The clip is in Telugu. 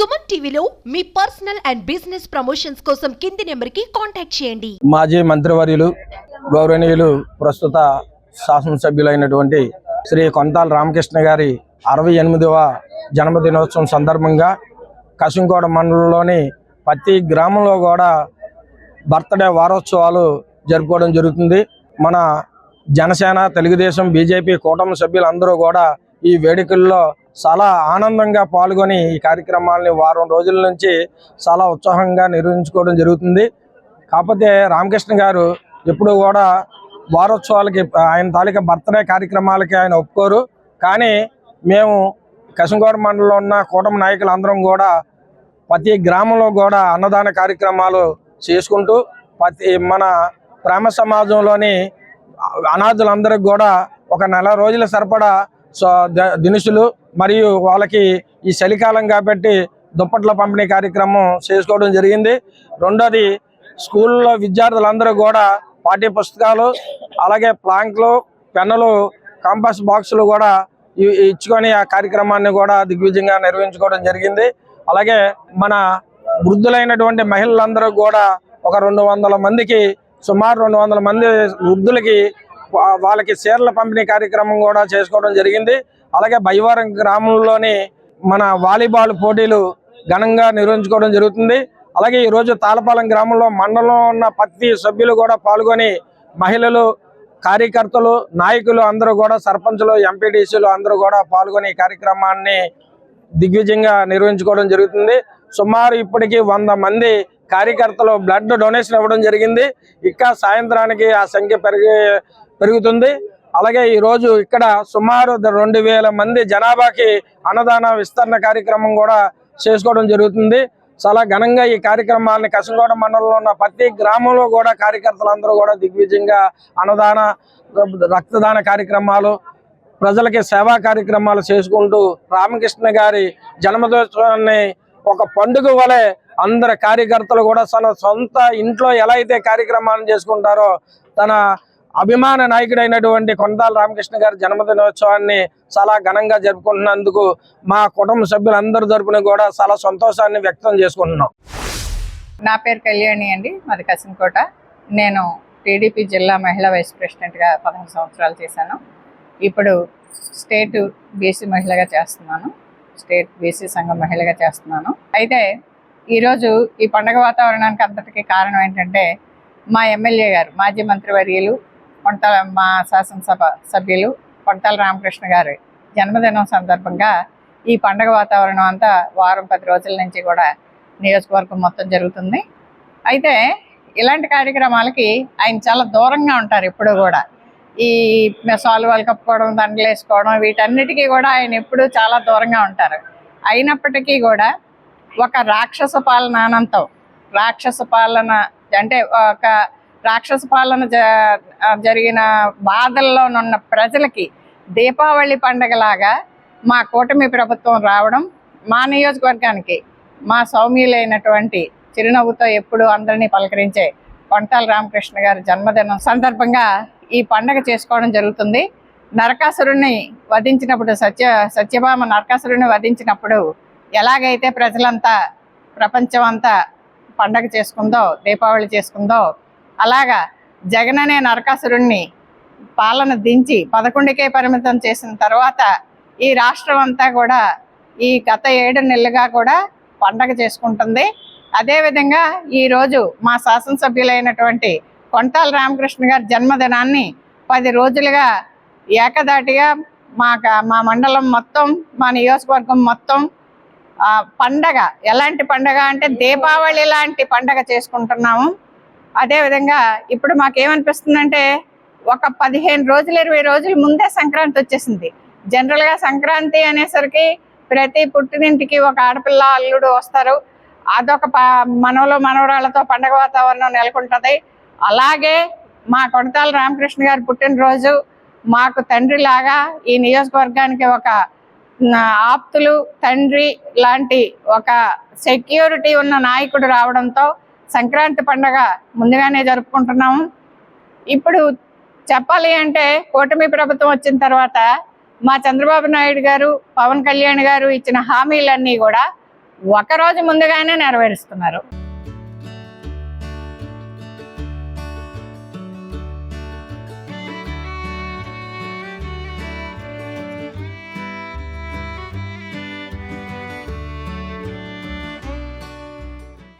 సుమన్ టీవీలో మీ పర్సనల్ అండ్ బిజినెస్ ప్రమోషన్స్ కోసం కింది నెంబర్కి కాంటాక్ట్ చేయండి. మాజీ మంత్రివర్యులు గౌరవనీయులు ప్రస్తుత శాసనసభ్యులైనటువంటి శ్రీ కొంతాల రామకృష్ణ గారి అరవై ఎనిమిదవ జన్మదినోత్సవం సందర్భంగా కసింకోట మండలంలోని ప్రతి గ్రామంలో కూడా బర్త్డే వారోత్సవాలు జరుపుకోవడం జరుగుతుంది. మన జనసేన తెలుగుదేశం బీజేపీ కూటమి సభ్యులందరూ కూడా ఈ వేడుకల్లో చాలా ఆనందంగా పాల్గొని ఈ కార్యక్రమాలని వారం రోజుల నుంచి చాలా ఉత్సాహంగా నిర్వహించుకోవడం జరుగుతుంది. కాకపోతే రామకృష్ణ గారు ఎప్పుడు కూడా వారోత్సవాలకి ఆయన తాలూకా బర్త్డే కార్యక్రమాలకి ఆయన ఒప్పుకోరు. కానీ మేము కసింగోడ మండలంలో ఉన్న కూటమి నాయకులందరం కూడా ప్రతి గ్రామంలో కూడా అన్నదాన కార్యక్రమాలు చేసుకుంటూ ప్రతి మన ప్రేమ సమాజంలోని అనాథులందరికి కూడా ఒక నెల రోజుల సరిపడా దినుసులు మరియు వాళ్ళకి ఈ చలికాలం కాబట్టి దుప్పట్ల పంపిణీ కార్యక్రమం చేసుకోవడం జరిగింది. రెండోది స్కూల్లో విద్యార్థులందరూ కూడా పాఠ్య పుస్తకాలు అలాగే ప్లాంక్లు పెన్నులు కంపాస్ బాక్సులు కూడా ఇచ్చుకొని ఆ కార్యక్రమాన్ని కూడా దిగ్విజయంగా నిర్వహించుకోవడం జరిగింది. అలాగే మన వృద్ధులైనటువంటి మహిళలందరూ కూడా ఒక రెండు వందల మందికి సుమారు రెండు వందల మంది వృద్ధులకి వాళ్ళకి చీరల పంపిణీ కార్యక్రమం కూడా చేసుకోవడం జరిగింది. అలాగే బైవారం గ్రామంలోని మన వాలీబాల్ పోటీలు ఘనంగా నిర్వహించుకోవడం జరుగుతుంది. అలాగే ఈరోజు తాళపాలెం గ్రామంలో మండలంలో ఉన్న ప్రతి సభ్యులు కూడా పాల్గొని మహిళలు కార్యకర్తలు నాయకులు అందరూ కూడా సర్పంచులు ఎంపీటీసీలు అందరూ కూడా పాల్గొని ఈ కార్యక్రమాన్ని దిగ్విజయంగా నిర్వహించుకోవడం జరుగుతుంది. సుమారు ఇప్పటికీ వంద మంది కార్యకర్తలు బ్లడ్ డొనేషన్ ఇవ్వడం జరిగింది. ఇంకా సాయంత్రానికి ఆ సంఖ్య పెరిగే పెరుగుతుంది. అలాగే ఈరోజు ఇక్కడ సుమారు రెండు వేల మంది జనాభాకి అన్నదాన విస్తరణ కార్యక్రమం కూడా చేసుకోవడం జరుగుతుంది. చాలా ఘనంగా ఈ కార్యక్రమాన్ని కసంగోడ మండలంలో ఉన్న ప్రతి గ్రామంలో కూడా కార్యకర్తలందరూ కూడా దిగ్విజయంగా అన్నదాన రక్తదాన కార్యక్రమాలు ప్రజలకి సేవా కార్యక్రమాలు చేసుకుంటూ రామకృష్ణ గారి జన్మదినోత్సవాన్ని ఒక పండుగ వలె అందరి కార్యకర్తలు కూడా తన సొంత ఇంట్లో ఎలా అయితే కార్యక్రమాలను చేసుకుంటారో తన అభిమాన నాయకుడైనటువంటి కొండాల రామకృష్ణ గారి జన్మదినోత్సవాన్ని చాలా ఘనంగా జరుపుకుంటున్నందుకు మా కుటుంబ సభ్యులందరి తరపున కూడా చాలా సంతోషాన్ని వ్యక్తం చేసుకుంటున్నాం. నా పేరు కళ్యాణి అండి. మాది కసింకోట నేను టీడీపీ జిల్లా మహిళా వైస్ ప్రెసిడెంట్గా పదహారు సంవత్సరాలు చేశాను. ఇప్పుడు స్టేట్ బీసీ మహిళగా చేస్తున్నాను. స్టేట్ బీసీ సంఘం మహిళగా చేస్తున్నాను. అయితే ఈరోజు ఈ పండగ వాతావరణానికి అంతటికీ కారణం ఏంటంటే మా ఎమ్మెల్యే గారు మాజీ మంత్రివర్యులు కొంటల మా శాసనసభ సభ్యులు కొంటల రామకృష్ణ గారు జన్మదినం సందర్భంగా ఈ పండగ వాతావరణం అంతా వారం పది రోజుల నుంచి కూడా నియోజకవర్గం మొత్తం జరుగుతుంది. అయితే ఇలాంటి కార్యక్రమాలకి ఆయన చాలా దూరంగా ఉంటారు ఎప్పుడూ కూడా. ఈ సాల్వాలు కప్పుకోవడం దండలు వేసుకోవడం వీటన్నిటికీ కూడా ఆయన ఎప్పుడూ చాలా దూరంగా ఉంటారు. అయినప్పటికీ కూడా ఒక రాక్షస పాలన అనంతం. రాక్షస పాలన అంటే ఒక రాక్షస పాలన జ జరిగిన బాధల్లో ఉన్న ప్రజలకి దీపావళి పండగలాగా మా కూటమి ప్రభుత్వం రావడం మా నియోజకవర్గానికి మా సౌమ్యులైనటువంటి చిరునవ్వుతో ఎప్పుడు అందరినీ పలకరించే కొంటాల రామకృష్ణ గారి జన్మదినం సందర్భంగా ఈ పండగ చేసుకోవడం జరుగుతుంది. నరకాసురుణ్ణి వధించినప్పుడు సత్య సత్యభామ నరకాసురుణ్ణి వధించినప్పుడు ఎలాగైతే ప్రజలంతా ప్రపంచం అంతా పండగ చేసుకుందో దీపావళి చేసుకుందో అలాగా జగన్ అనే నరకాసురుణ్ణి పాలన దించి పదకొండుకే పరిమితం చేసిన తర్వాత ఈ రాష్ట్రం అంతా కూడా ఈ గత ఏడు నెలలుగా కూడా పండగ చేసుకుంటుంది. అదేవిధంగా ఈరోజు మా శాసనసభ్యులైనటువంటి కొంటాల రామకృష్ణ గారి జన్మదినాన్ని పది రోజులుగా ఏకదాటిగా మా మా మండలం మొత్తం మా నియోజకవర్గం మొత్తం ఆ, పండగ ఎలాంటి పండగ అంటే దీపావళి లాంటి పండగ చేసుకుంటున్నాము. అదేవిధంగా ఇప్పుడు మాకేమనిపిస్తుందంటే ఒక పదిహేను రోజులు ఇరవై రోజుల ముందే సంక్రాంతి వచ్చేసింది. జనరల్గా సంక్రాంతి అనేసరికి ప్రతి పుట్టినింటికి ఒక ఆడపిల్ల అల్లుడు వస్తారు. అదొక మనవలు మనవరాళ్ళతో పండగ వాతావరణం నెలకొంటుంది. అలాగే మా కొడతాల రామకృష్ణ గారు పుట్టినరోజు మాకు తండ్రి లాగా ఈ నియోజకవర్గానికి ఒక ఆప్తులు తండ్రి లాంటి ఒక సెక్యూరిటీ ఉన్న నాయకుడు రావడంతో సంక్రాంతి పండగ ముందుగానే జరుపుకుంటున్నాము. ఇప్పుడు చెప్పాలి అంటే కూటమి ప్రభుత్వం వచ్చిన తర్వాత మా చంద్రబాబు నాయుడు గారు పవన్ కళ్యాణ్ గారు ఇచ్చిన హామీలన్నీ కూడా ఒక రోజు ముందుగానే నెరవేరుస్తున్నారు.